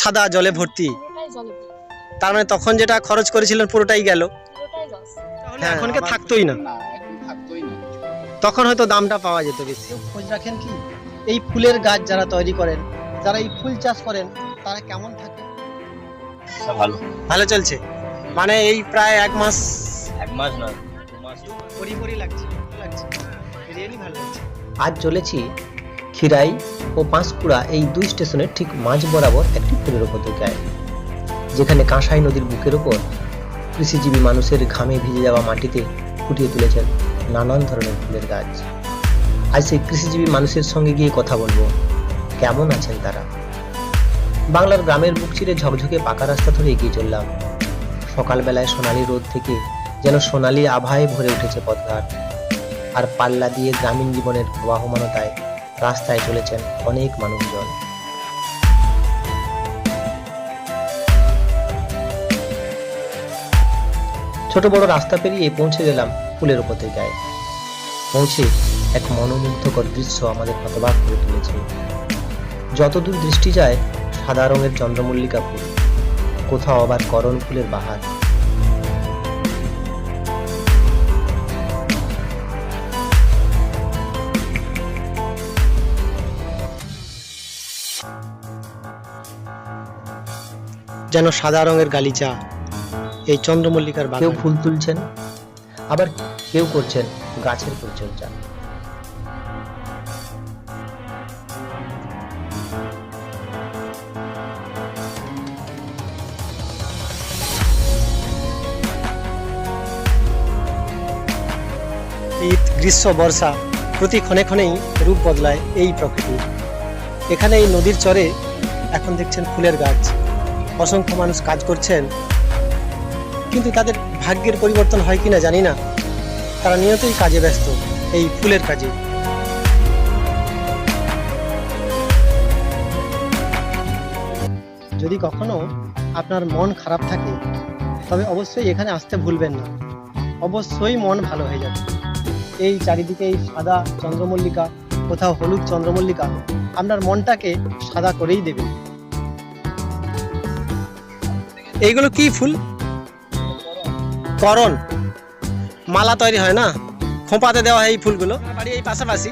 সাদা জলে ভর্তি। তার মানে তখন যেটা খরচ করেছিলেন পুরোটাই গেল? তাহলে এখনকে থাকতোই না? না এখন থাকতোই না। তখন হয়তো দামটা পাওয়া যেত বেশি। খোঁজ রাখেন কি? এই ফুলের গাছ যারা তৈরি করেন যারা এই ফুল চাষ করেন তারা কেমন থাকে? ভালো। ভালো চলছে? মানে এই প্রায় এক মাস এক মাস না দু মাস। পরি লাগছে লাগছে। রিয়েলি ভালো লাগছে। আজ চলেছি খিরাই ও পাঁশকুড়া এই দুই স্টেশনের ঠিক মাঝ বরাবর একটি ফুলের উপত্যকায় যেখানে কাঁসাই নদীর বুকের ওপর কৃষিজীবী মানুষের ঘামে ভিজে যাওয়া মাটিতে ফুটিয়ে তুলেছেন নানান ধরনের ফুলের গাছ। আজ সেই কৃষিজীবী মানুষের সঙ্গে গিয়ে কথা বলব, কেমন আছেন তারা? বাংলার গ্রামের বুক চিরে ঝকঝকে পাকা রাস্তা ধরে এগিয়ে চললাম। সকালবেলায় সোনালি রোদ থেকে যেন সোনালি আভায় ভরে উঠেছে পথঘাট, আর পাল্লা দিয়ে গ্রামীণ জীবনের প্রবাহমানতায় রাস্তায় চলেছেন অনেক মানুষজন। ছোট বড় রাস্তা পেরিয়ে পৌঁছে গেলাম ফুলের উপত্যকায় পৌঁছে এক মনোমুগ্ধকর দৃশ্য আমাদের হতবাক করে তুলেছে। যতদূর দৃষ্টি যায় সাদা রঙের চন্দ্রমল্লিকা ফুল, কোথাও আবার করণ ফুলের বাহার। যেন সাদা রঙের গালিচা। এই চন্দ্রমল্লিকার কেউ ফুল তুলছেন? আবার কেউ করছেন গাছের পরিচর্যা। শীত গ্রীষ্ম বর্ষা প্রতি ক্ষণে ক্ষণেই রূপ বদলায় এই প্রকৃতি। এখানে এই নদীর চরে এখন দেখছেন ফুলের গাছ। অসংখ্য মানুষ কাজ করছেন। কিন্তু তাদের ভাগ্যের পরিবর্তন হয় কিনা জানি না। তারা নিয়তই কাজে ব্যস্ত, এই ফুলের কাজে। যদি কখনো আপনার মন খারাপ থাকে, তবে অবশ্যই এখানে আসতে ভুলবেন না। অবশ্যই মন ভালো হয়ে যাবে। এই চারিদিকে এই সাদা চন্দ্রমল্লিকা, কোথাও হলুদ চন্দ্রমল্লিকা, আপনার মনটাকে সাদা করেই দেবে। এইগুলো কি ফুল? করণ মালা তৈরি হয় না? খোঁপাতে দেওয়া হয় এই ফুলগুলো। বাড়ি এই পাশাপাশি।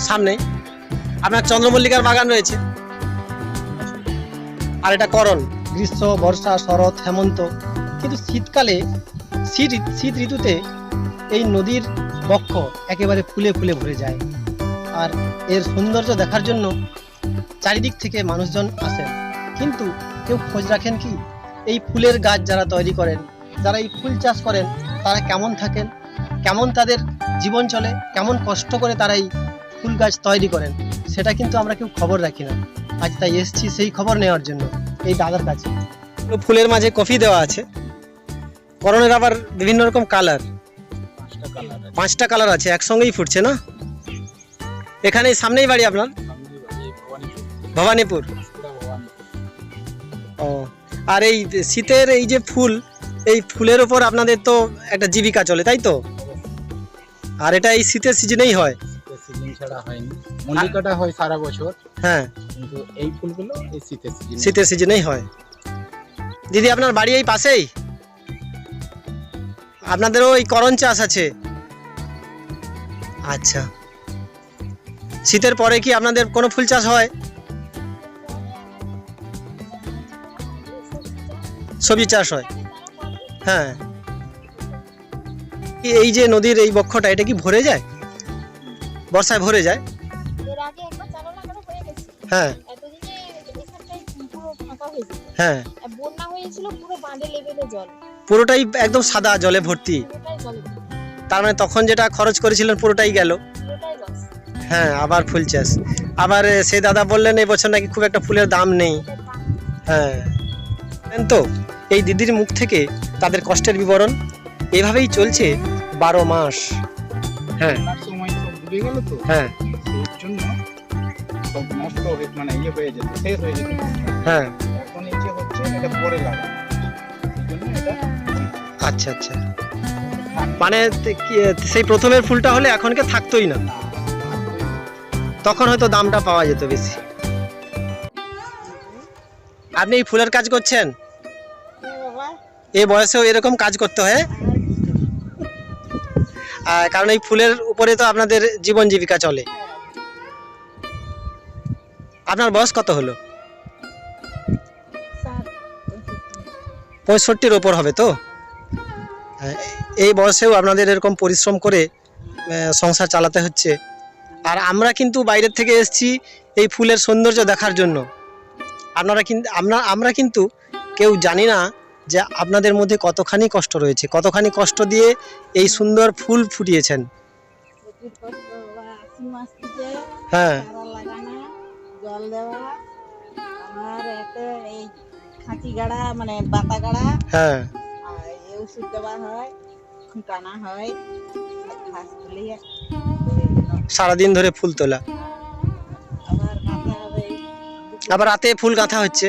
সামনে আপনার চন্দ্রমল্লিকার বাগান রয়েছে। আর এটা করণ। গ্রীষ্ম, বর্ষা, শরৎ, হেমন্ত। কিন্তু শীতকালে শীত শীত ঋতুতে এই নদীর বক্ষ একেবারে ফুলে ফুলে ভরে যায়। আর এর সৌন্দর্য দেখার জন্য চারিদিক থেকে মানুষজন আসেন। কিন্তু কেউ খোঁজ রাখেন কি? এই ফুলের গাছ যারা তৈরি করেন যারা এই ফুল চাষ করেন তারা কেমন থাকেন? কেমন তাদের জীবন চলে? কেমন কষ্ট করে তারা এই ফুল গাছ তৈরি করেন? সেটা কিন্তু আমরা কেউ খবর রাখি না। আজ তাই এসছি সেই খবর নেওয়ার জন্য এই দাদার কাছে। ফুলের মাঝে কফি দেওয়া আছে। করণের আবার বিভিন্ন রকম কালার। পাঁচটা কালার আছে একসঙ্গেই ফুটছে না? এখানে সামনেই বাড়ি আপনার? ভবানীপুর। ও আর এই শীতের এই যে ফুল এই ফুলের ওপর আপনাদের তো একটা জীবিকা চলে তাই তো? আর এটা এই শীতের সিজনেই হয়। শীতের সিজন ছাড়া হয়নি। মল্লিকাটা হয় সারা বছর। হ্যাঁ। কিন্তু এই ফুলগুলো এই শীতের সিজন শীতের সিজনেই হয়। দিদি আপনার বাড়ি এই পাশেই? আপনাদেরও এই করণ চাষ আছে? আচ্ছা। শীতের পরে কি আপনাদের কোনো ফুল চাষ হয়? সবজি চাষ হয়। হ্যাঁ। এই যে নদীর এই বক্ষটা এটা কি ভরে যায়? বর্ষায় ভরে যায়? হয়ে হ্যাঁ। এতদিনে এখানটাই পুরো ফাঁকা যেত বন্যা হয়েছিল পুরো বাঁধে লেভেলে জল। পুরোটাই একদম সাদা জলে ভর্তি। তার মানে তখন যেটা খরচ করেছিলেন পুরোটাই গেল। হ্যাঁ আবার ফুল চাষ। আবার এ, সে দাদা বললেন এই বছর নাকি খুব একটা ফুলের দাম নেই। হ্যাঁ। তো। এই দিদির মুখ থেকে তাদের কষ্টের বিবরণ এভাবেই চলছে বারো মাস। হ্যাঁ। হ্যাঁ। হয়ে মানে ইয়ে হয়ে যেত শেষ হয়ে যেত। হ্যাঁ। এখন এই যে হচ্ছে এটা পরে লাগানো এই জন্য এটা আচ্ছা আচ্ছা। মানে কি- সেই প্রথমের ফুলটা হলে এখনকে থাকতোই না। তখন হয়তো দামটা পাওয়া যেত বেশি। আপনি এই ফুলের কাজ করছেন? এই বয়সেও এরকম কাজ করতে হয়। কারণ এই ফুলের উপরে তো আপনাদের জীবন জীবিকা চলে। আপনার বয়স কত হলো? পঁয়ষট্টির ওপর হবে তো? এই বয়সেও আপনাদের এরকম পরিশ্রম করে সংসার চালাতে হচ্ছে। আর আমরা কিন্তু বাইরের থেকে এসেছি এই ফুলের সৌন্দর্য দেখার জন্য। আপনারা কিন্তু আমরা কিন্তু কেউ জানি না যে আপনাদের মধ্যে কতখানি কষ্ট রয়েছে? কতখানি কষ্ট দিয়ে এই সুন্দর ফুল ফুটিয়েছেন? হ্যাঁ। মানে বাতা গাড়া হ্যাঁ ওষুধ দেওয়া হয়। সারাদিন ধরে ফুল তোলা। আবার রাতে ফুল গাঁথা হচ্ছে।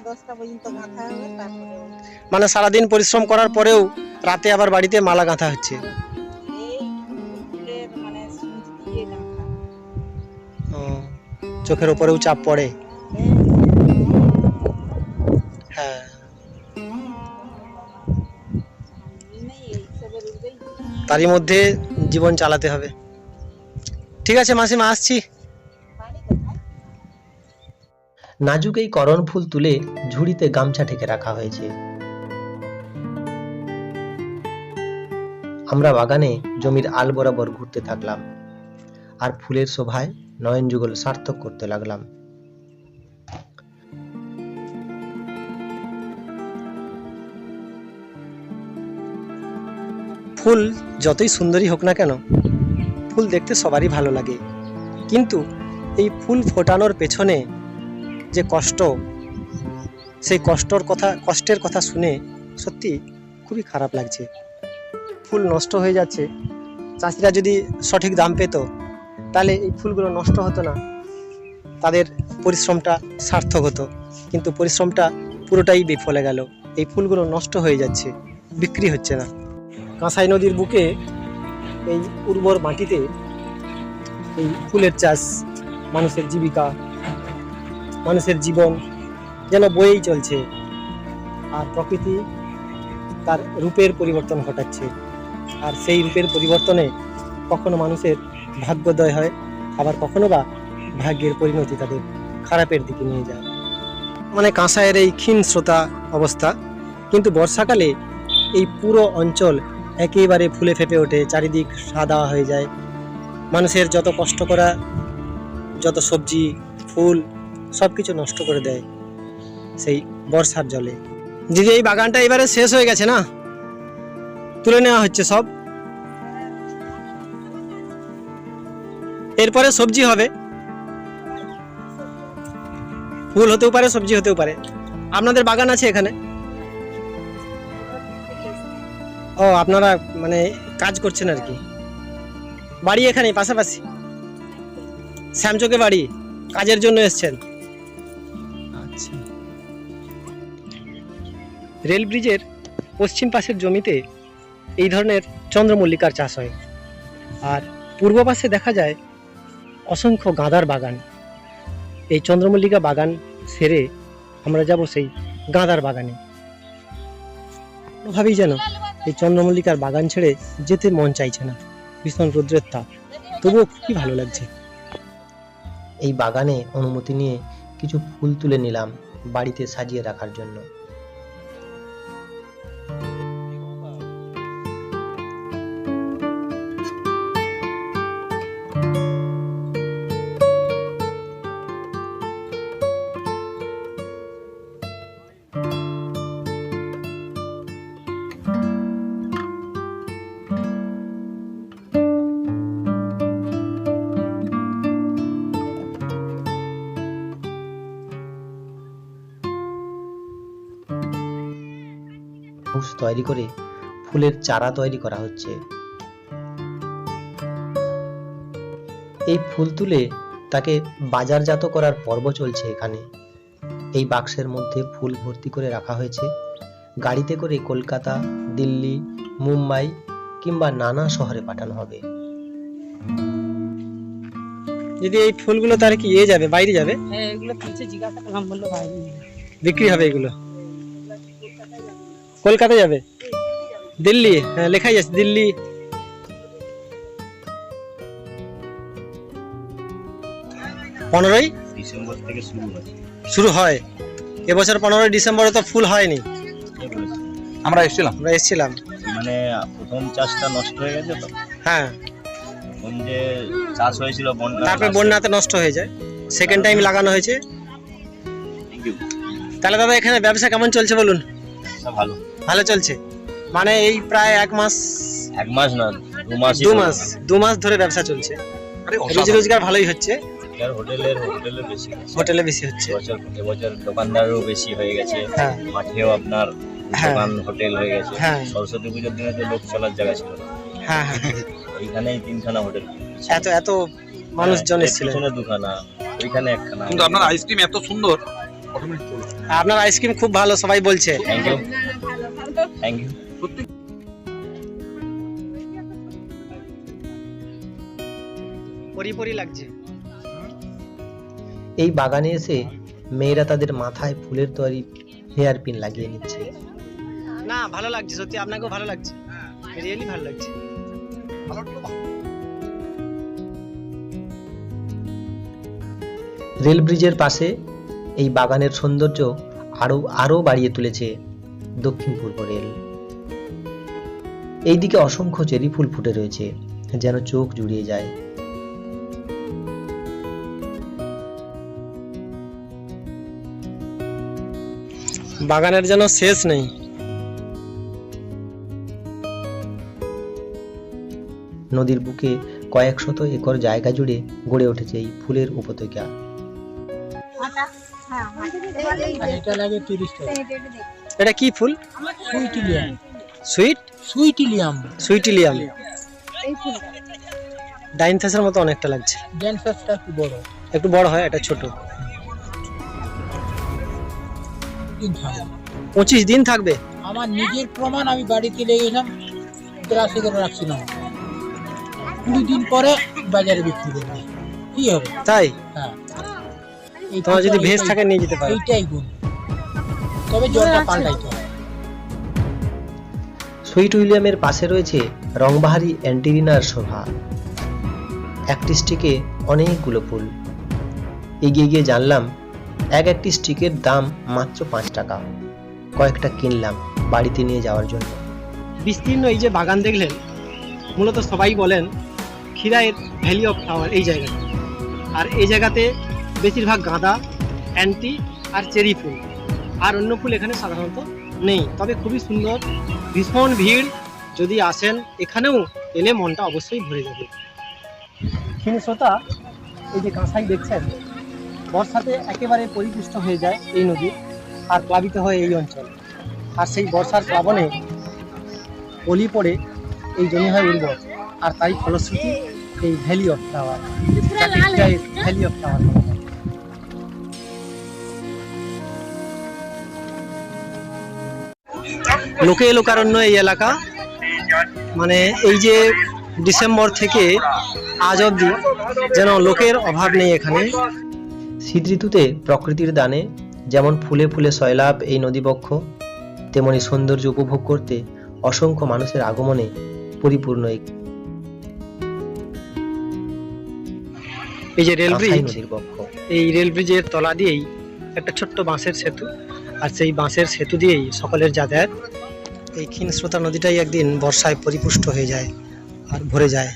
দশটা পর্যন্ত গাঁথা হবে তারপরে মানে সারাদিন পরিশ্রম করার পরেও রাতে আবার বাড়িতে মালা গাঁথা হচ্ছে। এই ফুলের মানে সূচ দিয়ে গাঁথা। ও, চোখের ওপরেও চাপ পড়ে। হ্যাঁ। তারই মধ্যে জীবন চালাতে হবে। ঠিক আছে মাসিমা আসছি। নাজুক এই করণ ফুল তুলে ঝুড়িতে গামছা ঢেকে রাখা হয়েছে। আমরা বাগানে জমির আল বরাবর ঘুরতে থাকলাম আর ফুলের শোভায় নয়ন যুগল সার্থক করতে লাগলাম। ফুল যতই সুন্দরী হোক না কেন, ফুল দেখতে সবারই ভালো লাগে। কিন্তু এই ফুল ফোটানোর পেছনে যে কষ্ট, সেই কষ্টর কথা, কষ্টের কথা শুনে সত্যি খুবই খারাপ লাগছে। ফুল নষ্ট হয়ে যাচ্ছে। চাষিরা যদি সঠিক দাম পেত, তাহলে এই ফুলগুলো নষ্ট হতো না। তাদের পরিশ্রমটা সার্থক হতো। কিন্তু পরিশ্রমটা পুরোটাই বিফলে গেল। এই ফুলগুলো নষ্ট হয়ে যাচ্ছে। বিক্রি হচ্ছে না। কাঁসাই নদীর বুকে এই উর্বর মাটিতে এই ফুলের চাষ, মানুষের জীবিকা মানুষের জীবন যেন বয়েই চলছে। আর প্রকৃতি তার রূপের পরিবর্তন ঘটাচ্ছে। আর সেই রূপের পরিবর্তনে কখনো মানুষের ভাগ্যোদয় হয়, আবার কখনো বা ভাগ্যের পরিণতি তাদের খারাপের দিকে নিয়ে যায়। মানে কাঁসায়ের এই ক্ষীণ শ্রোতা অবস্থা। কিন্তু বর্ষাকালে এই পুরো অঞ্চল একেবারে ফুলে ফেপে ওঠে, চারিদিক সাদা হয়ে যায়। মানুষের যত কষ্ট করা, যত সবজি, ফুল সব কিছু নষ্ট করে দেয় সেই বর্ষার জলে। দিদি, এই বাগানটা এবারে শেষ হয়ে গেছে না? তুলে নেওয়া হচ্ছে সব। এরপরে সবজি হবে। ফুল হতেও পারে, সবজি হতেও পারে। আপনাদের বাগান আছে এখানে? ও, আপনারা মানে কাজ করছেন আর কি। বাড়ি এখানে পাশাপাশি। শ্যামচকে বাড়ি, কাজের জন্য এসছেন। রেল ব্রিজের পশ্চিম পাশের জমিতে এই ধরনের চন্দ্রমল্লিকার চাষ হয়। আর পূর্ব পাশে দেখা যায় অসংখ্য গাঁদার বাগান। এই চন্দ্রমল্লিকা বাগান সেরে আমরা যাব সেই গাঁদার বাগানে। কোনোভাবেই যেন এই চন্দ্রমল্লিকার বাগান ছেড়ে যেতে মন চাইছে না। ভীষণ রৌদ্রের তাপ। তবুও খুবই ভালো লাগছে। এই বাগানে অনুমতি নিয়ে কিছু ফুল তুলে নিলাম বাড়িতে সাজিয়ে রাখার জন্য। হাউস তৈরি করে ফুলের চারা তৈরি করা হচ্ছে। এই ফুল তুলে তাকে বাজারজাত করার পর্ব চলছে এখানে। এই বাক্সের মধ্যে ফুল ভর্তি করে রাখা হয়েছে। গাড়িতে করে কলকাতা দিল্লি মুম্বাই কিংবা নানা শহরে পাঠানো হবে। যদি এই ফুলগুলো তার কি এ যাবে বাইরে যাবে? হ্যাঁ এগুলো জিজ্ঞাসা করলাম বলল বাইরে যাবে। বিক্রি হবে এগুলো? কলকাতা যাবে? দিল্লি? হ্যাঁ লেখাই আছে দিল্লি। পনেরোই? ডিসেম্বর থেকে শুরু হয়। শুরু হয়। এবছর পনেরোই ডিসেম্বরে তো ফুল হয়নি। আমরা এসেছিলাম। আমরা এসেছিলাম। মানে প্রথম চাষটা নষ্ট হয়ে গেছে তো? হ্যাঁ। প্রথম যে চাষ হয়েছিল বন্যা তারপরে বন্যাতে নষ্ট হয়ে যায়। সেকেন্ড টাইম লাগানো হয়েছে। তাহলে দাদা এখানে ব্যবসা কেমন চলছে বলুন? ভালো। ভালো চলছে। মানে এই প্রায় এক মাস এক মাস না দু মাস দু মাস দু মাস ধরে ব্যবসা চলছে। রোজি রোজগার ভালোই হচ্ছে। হোটেলের হোটেলের বেশি হোটেলে বেশি হচ্ছে। এবছর এবছর দোকানদারও বেশি হয়ে গেছে। হ্যাঁ। মাঠেও আপনার হ্যাঁ। দোকান হোটেল হয়ে গেছে। হ্যাঁ। সরস্বতী পুজোর দিনে তো লোক চলার জায়গা ছিল হ্যাঁ ওইখানেই তিনখানা হোটেল এত এত মানুষজন এসেছিলেন দুখানা ওইখানে একখানা। কিন্তু আপনার আইসক্রিম এত সুন্দর। আপনার আইসক্রিম খুব ভালো সবাই বলছে। থ্যাংক ইউ থ্যাংক ইউ পরি পরি লাগছে। এই বাগানে এসে মেয়েরা তাদের মাথায় ফুলের তৈরি হেয়ার পিন লাগিয়ে নিচ্ছে। না ভালো লাগছে সত্যি আপনাকেও ভালো লাগছে। রিয়েলি ভালো লাগছে। রেল ব্রিজের পাশে এই বাগানের সৌন্দর্য আরও আরও বাড়িয়ে তুলেছে দক্ষিণ পূর্ব রেল। এইদিকে অসংখ্য চেরি ফুল ফুটে রয়েছে যেন চোখ জুড়িয়ে যায়। বাগানের যেন শেষ নেই। নদীর বুকে কয়েক শত একর জায়গা জুড়ে গড়ে উঠেছে এই ফুলের উপত্যকা। এটা লাগে তিরিশ টাকা। এটা কি ফুল? সুইটিলিয়াম। সুইট? সুইটিলিয়াম। সুইটিলিয়াম। ডাইনথাসের মতো অনেকটা লাগছে। ড্যান্সারটা একটু বড়। একটু বড় হয় এটা ছোট। পঁচিশ দিন থাকবে? আমার নিজের প্রমাণ আমি বাড়িতে লেগে গেলাম করে রাখছিলাম। কুড়ি দিন পরে বাজারে বিক্রি করব। কি হবে? তাই? হ্যাঁ। তোমার যদি ভেজ থাকে নিয়ে যেতে পারো। এইটাই গুণ তবে জলটা পাল্টাইতে হবে সুইট উইলিয়ামের পাশে রয়েছে রংবাহারি অ্যান্টিরিনার শোভা। একটি স্টিকে অনেকগুলো ফুল। এগিয়ে গিয়ে জানলাম এক একটি স্টিকের দাম মাত্র পাঁচ টাকা। কয়েকটা কিনলাম বাড়িতে নিয়ে যাওয়ার জন্য। বিস্তীর্ণ এই যে বাগান দেখলেন মূলত সবাই বলেন খিরাইয়ের ভ্যালি অফ ফ্লাওয়ার এই জায়গাটা। আর এই জায়গাতে বেশিরভাগ গাঁদা, অ্যান্টি আর চেরি ফুল। আর অন্য ফুল এখানে সাধারণত নেই। তবে খুবই সুন্দর, ভীষণ ভিড়। যদি আসেন এখানেও এলে মনটা অবশ্যই ভরে যাবে। ক্ষীণশ্রোতা এই যে কাঁসাই দেখছেন, বর্ষাতে একেবারে পরিপুষ্ট হয়ে যায় এই নদী আর প্লাবিত হয় এই অঞ্চল। আর সেই বর্ষার প্লাবনে পলি পড়ে এই জমি হয় উর্বর। আর তাই ফলশ্রুতি এই valley of flower valley of flower লোকে লোকারণ্য এই এলাকা। মানে এই যে ডিসেম্বর থেকে আজ অবধি যেন লোকের অভাব নেই এখানে। শীত ঋতুতে প্রকৃতির দানে যেমন ফুলে ফুলে সয়লাভ এই নদীবক্ষ তেমনি সৌন্দর্য উপভোগ করতে অসংখ্য মানুষের আগমনে পরিপূর্ণ এই যে রেল ব্রিজ এই রেল ব্রিজের তলা দিয়েই একটা ছোট্ট বাঁশের সেতু আর সেই বাঁশের সেতু দিয়েই সকলের যাতায়াত এই ক্ষীণস্রোতা নদীটাই একদিন বর্ষায় পরিপুষ্ট হয়ে যায় আর ভরে যায়।